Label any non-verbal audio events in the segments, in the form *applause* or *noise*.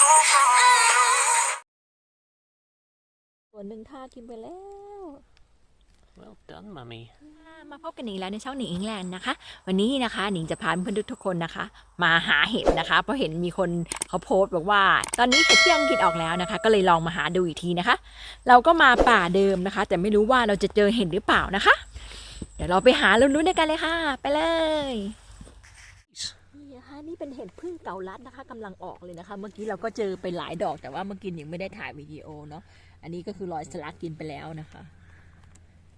go wrong. ส่วนหนึ่งท่ากินไปแล้ว Well done, mummy. มาพบกันหนิงแล้วในช่องหนิงอิงแลนด์นะคะ วันนี้นะคะหนิงจะพาเพื่อนๆทุกคนนะคะ มาหาเห็ดนะคะ เพราะเห็นมีคนเขาโพสต์บอกว่า ตอนนี้เห็ดที่อังกฤษออกแล้วนะคะ ก็เลยลองมาหาดูอีกทีนะคะ เราก็มาป่าเดิมนะคะ แต่ไม่รู้ว่าเราจะเจอเห็ดหรือเปล่านะคะ เดี๋ยวเราไปหาลุ้นๆด้วยกันเลยค่ะ ไปเลย นี่นะนี่เป็นเห็ดพึ่งเก่าลัดนะคะกำลังออกเลยนะคะ เมื่อกี้เราก็เจอไปหลายดอกแต่ว่าเมื่อกี้หนิงไม่ได้ถ่ายวิดีโอเนาะอันนี้ก็คือรอยสลักกินไปแล้วนะคะ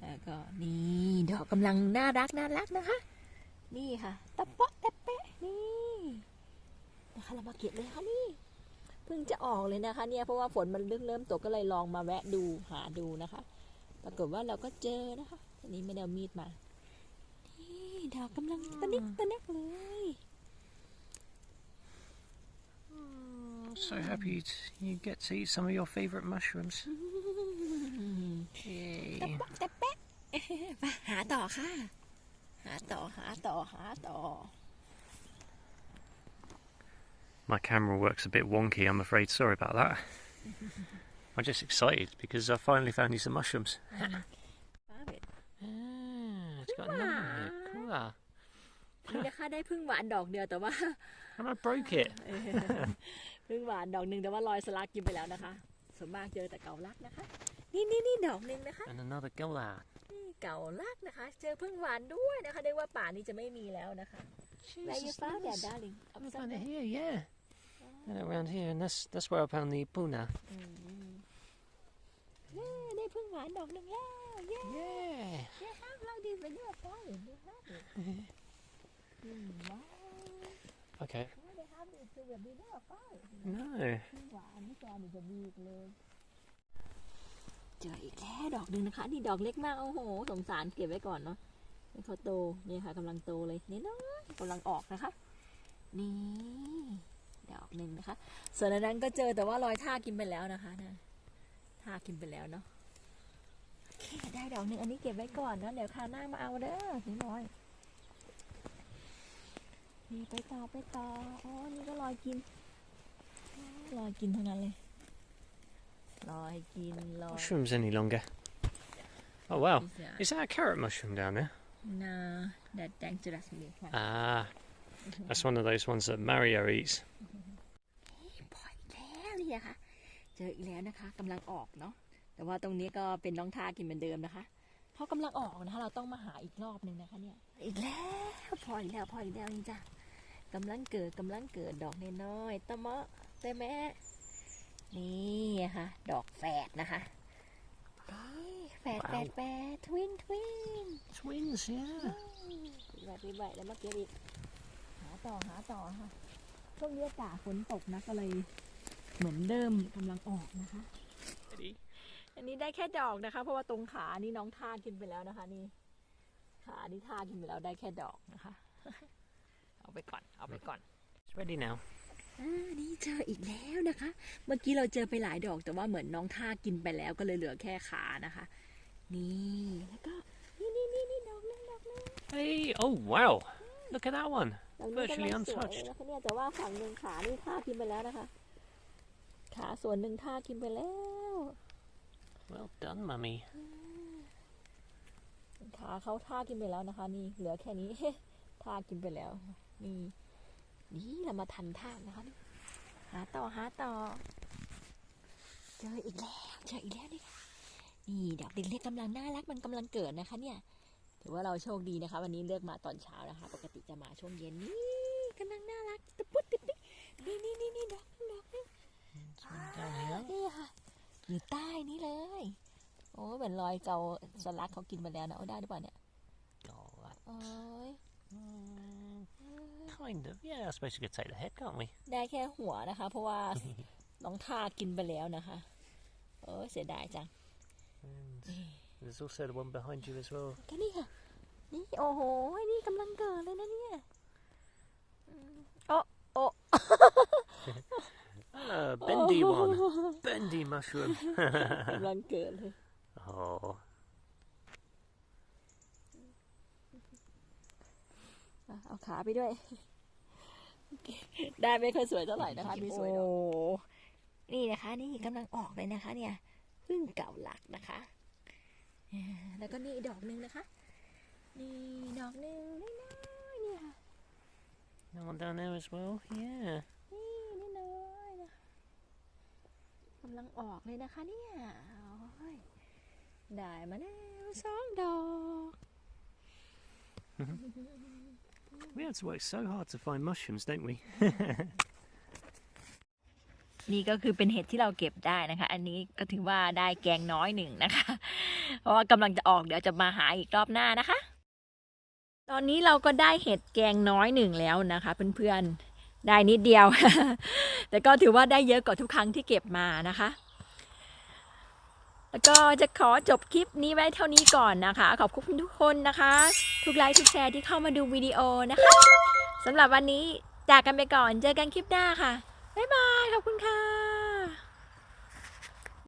แล้วก็นี่ดอกกำลังน่ารักน่ารักนะคะ นี่ค่ะตะเปาะตะเปะนี่นะคะเรามาเก็บเลยค่ะนี่เพิ่งจะออกเลยนะคะ เนี่ยเพราะว่าฝนมันเริ่มเริ่มตกก็เลยลองมาแวะดูหาดูนะคะ ปรากฏว่าเราก็เจอนะคะอันนี้ไม่ได้เอามีดมานี่ดอกกำลังตะนิกตะนิก So happy t- you get to eat some of your favourite mushrooms. Yay. ตะเปาะตะเปะ ไปหาต่อค่ะ หาต่อหาต่อหาต่อ *laughs* My camera works a bit wonky, I'm afraid. Sorry about that. I'm just excited because I finally found you some mushrooms. ฟ้าเบ็ด Ah, it's got another one here. Cool. ah. นี่นะคะได้พึ่งหวานดอกเดียวแต่ว่า And I broke it. *laughs* พึ่งหวานดอกหนึ่งแต่ว่ารอยสลักกินไปแล้วนะคะส่วนมากเจอแต่เก่าลักนะคะ นี่นี่นี่ดอกหนึ่งนะคะ And another gallard. นี่เก่าลักนะคะ เจอพึ่งหวานด้วยนะคะเรียกว่าป่านี้จะไม่มีแล้วนะคะ Where you Jesus, found that nice. darling I found it here, yeah. And around here, and that's that's where I found the puna. เย้ได้พึ่งหวานดอกหนึ่งแล้วเย้ Yeah. เย้ครับเราดีเป็นเรื่องป้าหรือไม่ครับพึ่งหวาน Okay. ไม่ได้ครับนี่คือแบบดีเรื่องป้า No. พึ่งหวานนี่แกนี่จะดีอีกเลยเจออีกแล้วดอกหนึ่งนะคะ นี่ดอกเล็กมาก โอ้โห สงสารเก็บไว้ก่อนเนาะให้เขาโตนี่ค่ะกำลังโตเลยนี่น้อยกำลังออกนะคะ นี่ดอกหนึ่งนะคะ ส่วนอันนั้นก็เจอแต่ว่ารอยท่ากินไปแล้วนะคะนะท่ากินไปแล้วเนาะโอเคได้ดอกหนึ่งอันนี้เก็บไว้ก่อนนะเดี๋ยวคราวหน้ามาเอาเด้อนี่น้อย นี่ไปต่อไปต่ออ๋อนี่ก็รอยกินรอยกินทั้งนั้นเลยรอยกินรอย Mushrooms any longer? Oh wow. Yeah. Is that a carrot mushroom down there? No, that dangerous me ค่ะ Ah. That's one of those ones that Mario eats. พออีกแล้วเนี่ยค่ะเจออีกแล้วนะคะกำลังออกเนาะแต่ว่าตรงนี้ก็เป็นน้องทากินเหมือนเดิมนะคะเพราะกำลังออกนะคะเราต้องมาหาอีกรอบหนึ่งนะคะเนี่ยอีกแล้วพออีกแล้วพออีกแล้วนี่จ้ะ กำลังเกิดกำลังเกิดดอกน้อยๆตะเมาะตะแม่นี่ค่ะ ดอกแฝดนะคะนี่แฝดแฝดแฝดทวินทวิน Twins, yeah. ปีใหม่ปีใหม่แล้วมาเก็บอีกหาต่อหาต่อค่ะช่วงนี้อากาศฝนตกนะก็เลย เหมือนเริ่มกำลังออกนะคะ Ready? อันนี้ได้แค่ดอกนะคะ เพราะว่าตรงขานี่น้องท่ากินไปแล้วนะคะ นี่ขานี่ท่ากินไปแล้วได้แค่ดอกนะคะ เอาไปก่อน เอาไปก่อน It's ready now. อ่านี่เจออีกแล้วนะคะ เมื่อกี้เราเจอไปหลายดอกแต่ว่าเหมือนน้องท่ากินไปแล้วก็เลยเหลือแค่ขานะคะ นี่แล้วก็นี่นี่นี่นี่ดอกนึงดอกนึง Hey, oh wow. Look at that one. ดอกนี้ Virtually กำลังสวย untouched. นะคะเนี่ยแต่ว่าฝั่งหนึ่งขานี่ท่ากินไปแล้วนะคะ ขาส่วนหนึ่งท่ากินไปแล้ว Well done, mummy. ขาเขาท่ากินไปแล้วนะคะ นี่เหลือแค่นี้ ท่ากินไปแล้ว นี่นี่เรามาทันท่านะคะนี่หาต่อหาต่อ เจออีกแล้วเจออีกแล้วนี่ค่ะนี่ดอกเล็กๆกำลังน่ารักมันกำลังเกิดนะคะ เนี่ยถือว่าเราโชคดีนะคะ วันนี้เลือกมาตอนเช้านะคะ ปกติจะมาช่วงเย็นนี่กำลังน่ารักตะปุ๊ดตะปิ๊กนี่นี่นี่นี่ดอกนึงดอกนึง Down here. นี่ค่ะอยู่ใต้นี้เลย โอ้ยเหมือนรอยเกาสลักเขากินมาแล้วนะเอาได้หรือเปล่าเนี่ย Oh, that- โอ้ย mm, kind of. Yeah, I suppose you could take the head, can't we? ได้แค่หัวนะคะ เพราะว่า น้องทากินไปแล้วนะคะเออเสียดายจัง And there's also the one behind you as well. ก็นี่ค่ะ นี่โอ้โห นี่กำลังเกิดเลยนะเนี่ยอืมโอ้โอ้ Ah, bendy one. Bendy mushroom. กำลังเกิดเลย oh. อะ เอาขาไปด้วย ได้ไม่ค่อยสวยเท่าไหร่นะคะไม่สวยโอ้นี่นะคะ นี่กำลังออกเลยนะคะ เนี่ยพึ่งเก่าหลักนะคะอ่าแล้วก็นี่อีกดอกหนึ่งนะคะ นี่ดอกหนึ่งน้อยๆเนี่ย One down there as well. Yeah. นี่น้อยๆนะกำลังออกเลยนะคะเนี่ยโอ้ยได้มาแล้วสองดอก We have to work so hard to find mushrooms, don't we? นี่ก็คือเป็นเห็ดที่เราเก็บได้นะคะ อันนี้ก็ถือว่าได้แกงน้อยหนึ่งนะคะ เพราะว่ากำลังจะออกเดี๋ยวจะมาหาอีกรอบหน้านะคะ ตอนนี้เราก็ได้เห็ดแกงน้อยหนึ่งแล้วนะคะเพื่อนๆ ได้นิดเดียว แต่ก็ถือว่าได้เยอะกว่าทุกครั้งที่เก็บมานะคะ ก็จะขอจบคลิปนี้ไว้เท่านี้ก่อนนะคะ ขอบคุณทุกคนนะคะ ทุกไลค์ทุกแชร์ที่เข้ามาดูวิดีโอนะคะสำหรับวันนี้จากกันไปก่อนเจอกันคลิปหน้าค่ะ บ๊ายบาย ขอบคุณค่ะ